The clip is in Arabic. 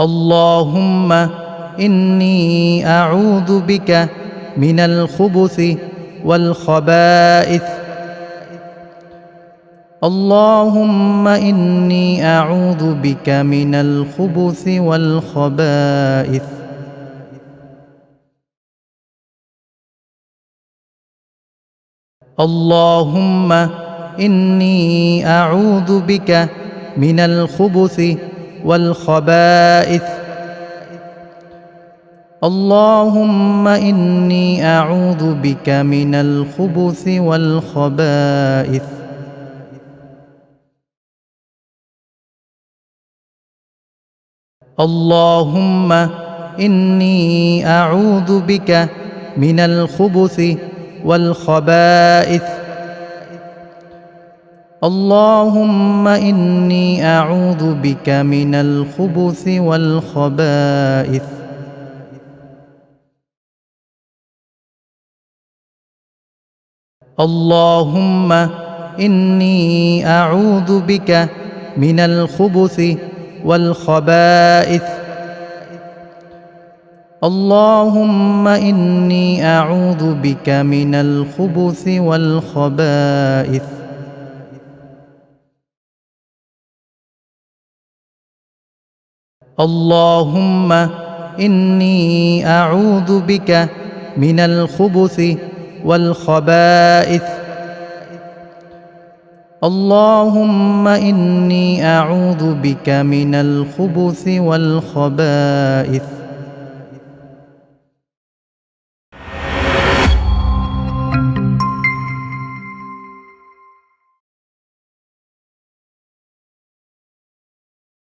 اللهم إني أعوذ بك من الخبث والخبائث. اللهم إني أعوذ بك من الخبث والخبائث. اللهم إني أعوذ بك من الخبث والخبائث. اللهم إني أعوذ بك من الخبث والخبائث. اللهم إني أعوذ بك من الخبث والخبائث. اللهم إني أعوذ بك من الخبث والخبائث. اللهم إني أعوذ بك من الخبث والخبائث. اللهم إني أعوذ بك من الخبث والخبائث. اللهم إني أعوذ بك من الخبث والخبائث. اللهم إني أعوذ بك من الخبث والخبائث.